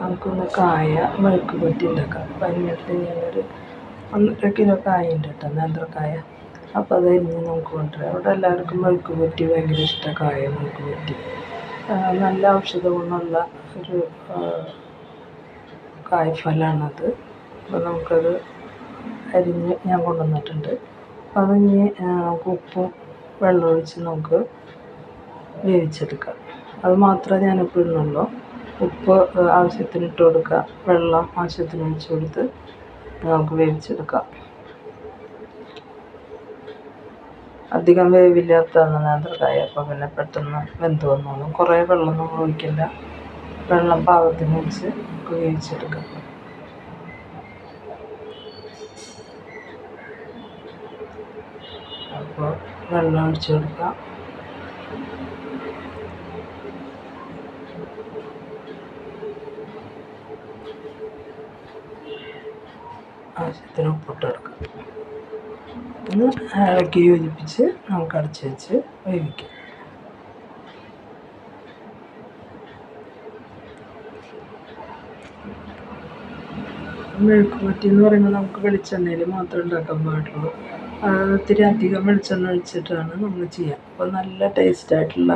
നമുക്കൊന്ന് കായ മെഴുക്ക് പുരട്ടി ഉണ്ടാക്കാം. അപ്പം അതിനായിട്ട് ഞാനൊരു ഒന്നര കിലോ കായ ഉണ്ട് കേട്ടോ നേന്ത്രക്കായ അപ്പോൾ അത് അരിഞ്ഞ് നമുക്ക് കൊണ്ടുവരാം. അവിടെ എല്ലാവർക്കും മെഴുക്ക് പുരട്ടി ഭയങ്കര ഇഷ്ടമാണ് കായ മെഴുക്ക് പുരട്ടി നല്ല ഔഷധ ഗുണമുള്ള ഒരു കായ്ഫലമാണത് അപ്പോൾ നമുക്കത് അരിഞ്ഞ് ഞാൻ കൊണ്ടുവന്നിട്ടുണ്ട്. അപ്പോൾ അത് ഇനി നമുക്ക് ഉപ്പും വെള്ളമൊഴിച്ച് നമുക്ക് വേവിച്ചെടുക്കാം. അത് മാത്രമേ ഞാനിപ്പോൾ ഇടുന്നുള്ളൂ. ഉപ്പ് ആവശ്യത്തിന് ഇട്ട് കൊടുക്കുക. വെള്ളം ആവശ്യത്തിന് ഒഴിച്ച് കൊടുത്ത് നമുക്ക് വേവിച്ചെടുക്കാം. അധികം വേവില്ലാത്തതാണ് നേന്ത്രക്കായ അപ്പോൾ പിന്നെ പെട്ടെന്ന് വെന്ത് വന്നോളും. കുറേ വെള്ളം നമ്മൾ ഒഴിക്കില്ല വെള്ളം പാകത്തിന് ഒഴിച്ച് നമുക്ക് വേവിച്ചെടുക്കാം. അപ്പോൾ വെള്ളം ഒഴിച്ച് കൊടുക്കാം. ആവശ്യത്തിന് ഉപ്പിട്ട് കൊടുക്കാം. ഒന്ന് ഇളക്കി യോജിപ്പിച്ച് നമുക്ക് അടച്ച് വെച്ച് വേവിക്കാം. മെഴുക്കുപറ്റി എന്ന് പറയുമ്പോൾ നമുക്ക് വെളിച്ചെണ്ണയിൽ മാത്രം ഉണ്ടാക്കാൻ പാടുള്ളൂ ഒത്തിരി അധികം വെളിച്ചെണ്ണ ഒഴിച്ചിട്ടാണ് നമ്മൾ ചെയ്യുക. അപ്പോൾ നല്ല ടേസ്റ്റ് ആയിട്ടുള്ള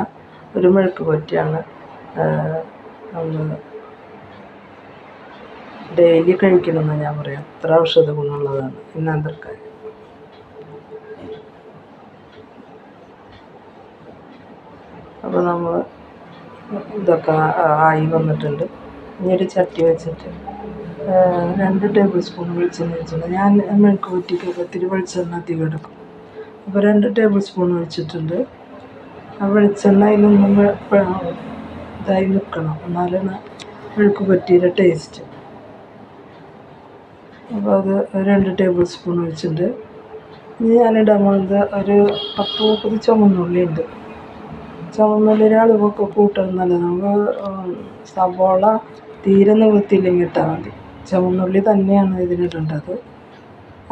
ഒരു മെഴുക്കുപറ്റിയാണ് നമ്മൾ ഡെയിലി കഴിക്കണമെന്ന് ഞാൻ പറയാം. അത്ര ഔഷധ ഗുണമുള്ളതാണ്. ഈ നേന്ത്രക്കായ അപ്പോൾ നമ്മൾ ഇതൊക്കെ ആയി വന്നിട്ടുണ്ട്. ഇനി ഒരു ചട്ടി വെച്ചിട്ട് രണ്ട് ടേബിൾ സ്പൂൺ വെളിച്ചെണ്ണ ഒഴിച്ചിട്ടുണ്ട് ഞാൻ മെഴുക്ക് കുറ്റിക്കൊക്കെ ഇത്തിരി വെളിച്ചെണ്ണ അധികം എടുക്കും. അപ്പോൾ രണ്ട് ടേബിൾ സ്പൂൺ ഒഴിച്ചിട്ടുണ്ട് ആ വെളിച്ചെണ്ണ അതിലൊന്നും ഇതായി നിൽക്കണം എന്നാലാണ് മെഴുക്ക് പറ്റിയുടെ ടേസ്റ്റ് അപ്പോൾ അത് രണ്ട് ടേബിൾ സ്പൂൺ ഒഴിച്ചിട്ടുണ്ട് ഇനി ഞാനിടാൻ പോകുന്നത് ഒരു പത്ത് മുപ്പത് ചുമന്നുള്ളി ഉണ്ട്. ചുമന്നുള്ളിയുടെ അളവൊക്കെ കൂട്ടുന്നല്ല നമുക്ക് സവോള തീരെ നിവൃത്തിയില്ലെങ്കിൽ ഇട്ടാൽ മതി. ചുമന്നുള്ളി തന്നെയാണ് ഇതിനിടേണ്ടത്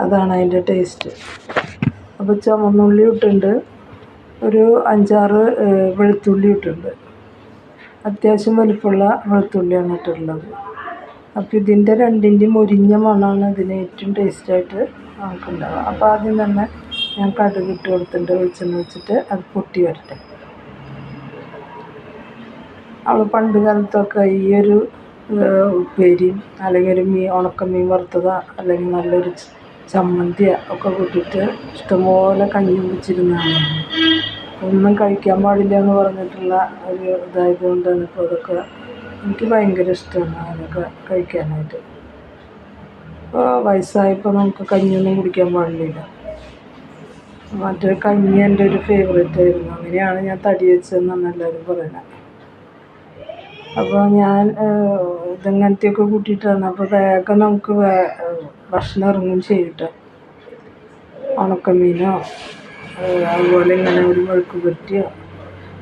അതാണ് അതിന്റെ ടേസ്റ്റ്. അപ്പോൾ ചുമന്നുള്ളി ഇട്ടുണ്ട് ഒരു അഞ്ചാറ് വെളുത്തുള്ളി ഇട്ടുണ്ട് അത്യാവശ്യം വലിപ്പമുള്ള വെളുത്തുള്ളിയാണ് ഇട്ടിട്ടുള്ളത്. അപ്പോൾ ഇതിന്റെ രണ്ടിന്റെയും മുരിഞ്ഞ മണമാണ് ഇതിന് ഏറ്റവും ടേസ്റ്റായിട്ട് നമുക്കുണ്ടാവുക. അപ്പോൾ ആദ്യം തന്നെ ഞാൻ കടുക് ഇട്ട് കൊടുത്തിട്ടുണ്ട് വെളിച്ചെണ്ണ വെച്ചിട്ട് അത് പൊട്ടി വരട്ടെ. അവൾ പണ്ട് കാലത്തൊക്കെ ഈ ഒരു ഉപ്പേരിയും അല്ലെങ്കിൽ ഒരു മീൻ ഉണക്കമീൻ വറുത്തത അല്ലെങ്കിൽ നല്ലൊരു ചമ്മന്തിയ ഒക്കെ കൂട്ടിയിട്ട് ഇഷ്ടംപോലെ കഞ്ഞി കുടിച്ചിരുന്നതാണ്. ഒന്നും കഴിക്കാൻ പാടില്ല എന്ന് പറഞ്ഞിട്ടുള്ള ഒരു ഇതായത് കൊണ്ടാണ് ഇപ്പോൾ അതൊക്കെ എനിക്ക് ഭയങ്കര ഇഷ്ടമാണ് അതൊക്കെ കഴിക്കാനായിട്ട്. ഇപ്പോൾ വയസ്സായപ്പോൾ നമുക്ക് കഞ്ഞിയൊന്നും കുടിക്കാൻ പാടില്ല. മറ്റേ കഞ്ഞി എന്റെ ഒരു ഫേവറേറ്റ് ആയിരുന്നു. അങ്ങനെയാണ് ഞാൻ തടി വെച്ചതെന്നാണ് എല്ലാവരും പറയുന്നത്. അപ്പോൾ ഞാൻ ഇതങ്ങനത്തെയൊക്കെ കൂട്ടിയിട്ടാണ്. അപ്പോൾ വേഗം നമുക്ക് വേ- ഭക്ഷണം ഇറങ്ങും ചെയ്യട്ടെ. ഉണക്കമീനോ അതുപോലെ ഇങ്ങനെ ഒരു മെഴുക്ക് പുരട്ടിയോ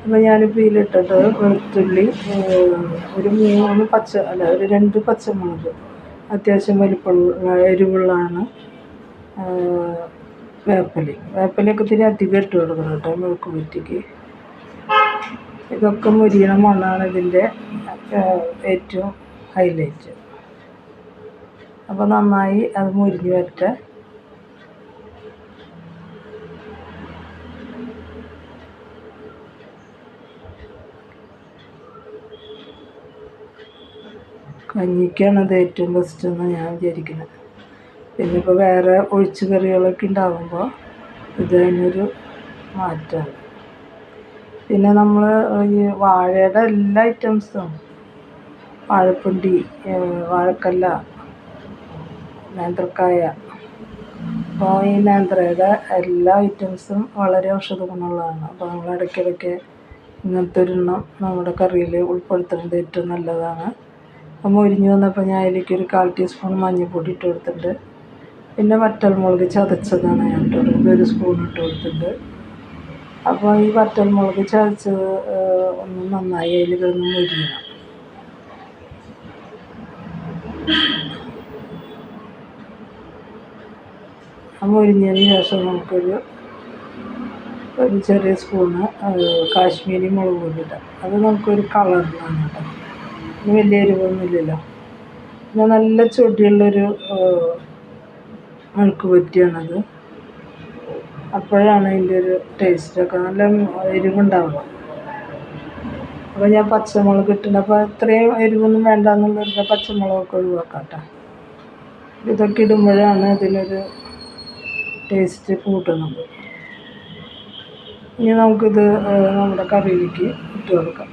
അപ്പോൾ ഞാനിപ്പോൾ ഇതിലിട്ടത് വെളുത്തുള്ളി ഒരു മൂന്ന് പച്ച അല്ല ഒരു രണ്ട് പച്ചമുളക്. അത്യാവശ്യം വലിപ്പമുള്ള എരിവുള്ളതാണ് വേപ്പലി. വേപ്പലയൊക്കെ തിരി അധികം ഇട്ട് കൊടുക്കണം കേട്ടോ മെഴുക്ക് പുരട്ടിക്ക് ഇതൊക്കെ മുരിയണ മണ്ണാണ് ഇതിന്റെ ഏറ്റവും ഹൈലൈറ്റ് അപ്പോൾ നന്നായി അത് മുരിഞ്ഞ് വരട്ടെ. കഞ്ഞിക്കാണ് അത് ഏറ്റവും ബെസ്റ്റ് എന്ന് ഞാൻ വിചാരിക്കുന്നത്. പിന്നെ ഇപ്പോൾ വേറെ ഒഴിച്ച് കറികളൊക്കെ ഉണ്ടാകുമ്പോൾ ഇത് അതിനൊരു മാറ്റമാണ് പിന്നെ നമ്മൾ ഈ വാഴയുടെ എല്ലാ ഐറ്റംസും വാഴപ്പിണ്ടി വാഴക്കല്ല നേന്ത്രക്കായ അപ്പോൾ ഈ നേന്ത്രയുടെ എല്ലാ ഐറ്റംസും വളരെ ഔഷധ ഗുണമുള്ളതാണ്. അപ്പോൾ നമ്മൾ ഇടയ്ക്കിടയ്ക്ക് ഇങ്ങനത്തെ ഒരെണ്ണം നമ്മുടെ കറിയിൽ ഉൾപ്പെടുത്തുന്നത് ഏറ്റവും നല്ലതാണ്. മുരിഞ്ഞ് വന്നപ്പോൾ ഞാൻ അതിലേക്ക് ഒരു കാൽ ടീസ്പൂൺ മഞ്ഞൾപ്പൊടി ഇട്ട് കൊടുത്തിട്ടുണ്ട്. പിന്നെ വറ്റൽമുളക് ചതച്ചതാണ് ഞാൻ ഇട്ട് കൊടുക്കുന്നത് ഒരു സ്പൂൺ ഇട്ട് കൊടുത്തിട്ടുണ്ട്. അപ്പോൾ ഈ വറ്റൽമുളക് ചതച്ചത് ഒന്ന് നന്നായി അതിൽ കിടന്ന് മുരിയണം. ആ മുരിഞ്ഞതിന് ശേഷം നമുക്കൊരു ഒരു ചെറിയ സ്പൂണ് കാശ്മീരി മുളക് പൊടി ഇടാം. അത് നമുക്കൊരു കളറിലാണ് കേട്ടോ. വലിയ എരിവൊന്നുമില്ലല്ലോ. പിന്നെ നല്ല ചൊടിയുള്ളൊരു ആൾക്ക് പറ്റിയാണത് അപ്പോഴാണ് അതിന്റെ ഒരു ടേസ്റ്റൊക്കെ നല്ല എരിവുണ്ടാവുക. അപ്പോൾ ഞാൻ പച്ചമുളക് ഇട്ടിട്ടുണ്ട്. അപ്പോൾ അത്രയും എരിവൊന്നും വേണ്ട എന്നുള്ളത് പച്ചമുളകൊക്കെ ഒഴിവാക്കാം കേട്ടോ ഇതൊക്കെ ഇടുമ്പോഴാണ് അതിനൊരു ടേസ്റ്റ് കൂട്ടുന്നത്. ഇനി നമുക്കിത് നമ്മുടെ കറിയിലേക്ക് ഇട്ട് കൊടുക്കാം.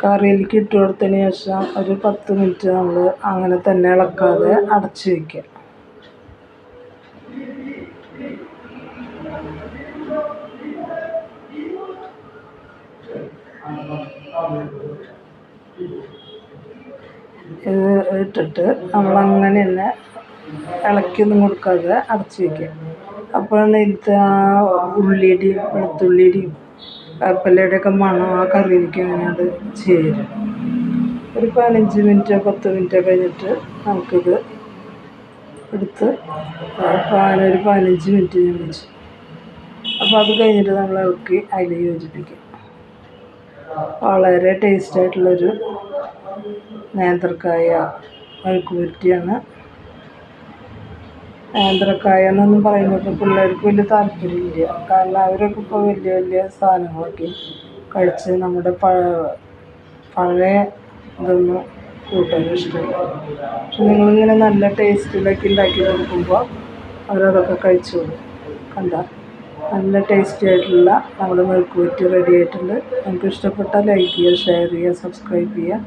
കറിയിലേക്ക് ഇട്ട് കൊടുത്തതിന് ശേഷം ഒരു പത്ത് മിനിറ്റ് നമ്മൾ അങ്ങനെ തന്നെ ഇളക്കാതെ അടച്ച് വയ്ക്കുക ഇത് ഇട്ടിട്ട് നമ്മളങ്ങനെ തന്നെ ഇളക്കിയൊന്നും കൊടുക്കാതെ അടച്ച് വയ്ക്കുക അപ്പോഴാണ് ഇതിലത്തെ ആ ഉള്ളിയുടെയും വെളുത്തുള്ളിയുടെയും വേപ്പിലയുടെയൊക്കെ മണം ആ കറിയിലേക്ക് അങ്ങനെ അത് ചേരും. ഒരു പതിനഞ്ച് മിനിറ്റ് പത്ത് മിനിറ്റ് കഴിഞ്ഞിട്ട് നമുക്കിത് എടുത്ത് ഒരു പതിനഞ്ച് മിനിറ്റ് ഞാൻ വെച്ചു. അപ്പോൾ അത് കഴിഞ്ഞിട്ട് നമ്മൾ ഇളക്കി അതിൽ യോജിപ്പിക്കും. വളരെ ടേസ്റ്റായിട്ടുള്ളൊരു നേന്ത്രക്കായ മെഴുക്കുപുരട്ടിയാണ് നേന്ത്രക്കായ എന്നൊന്നും പറയുന്നത് പിള്ളേർക്ക് വലിയ താല്പര്യമില്ല. കാരണം അവരൊക്കെ ഇപ്പോൾ വലിയ വലിയ സാധനങ്ങളൊക്കെ കഴിച്ച് നമ്മുടെ പഴയ ഇതൊന്നും കൂട്ടാൻ ഇഷ്ടമില്ല. പക്ഷെ നിങ്ങളിങ്ങനെ നല്ല ടേസ്റ്റിലൊക്കെ ഉണ്ടാക്കി കൊടുക്കുമ്പോൾ അവരതൊക്കെ കഴിച്ചോളും. കണ്ട? നല്ല ടേസ്റ്റി ആയിട്ടുള്ള നമ്മുടെ മെഴുക്കുപുരട്ടി റെഡി ആയിട്ടുണ്ട്. നിങ്ങൾക്ക് ഇഷ്ടപ്പെട്ടാൽ ലൈക്ക് ചെയ്യുക ഷെയർ ചെയ്യുക സബ്സ്ക്രൈബ് ചെയ്യുക.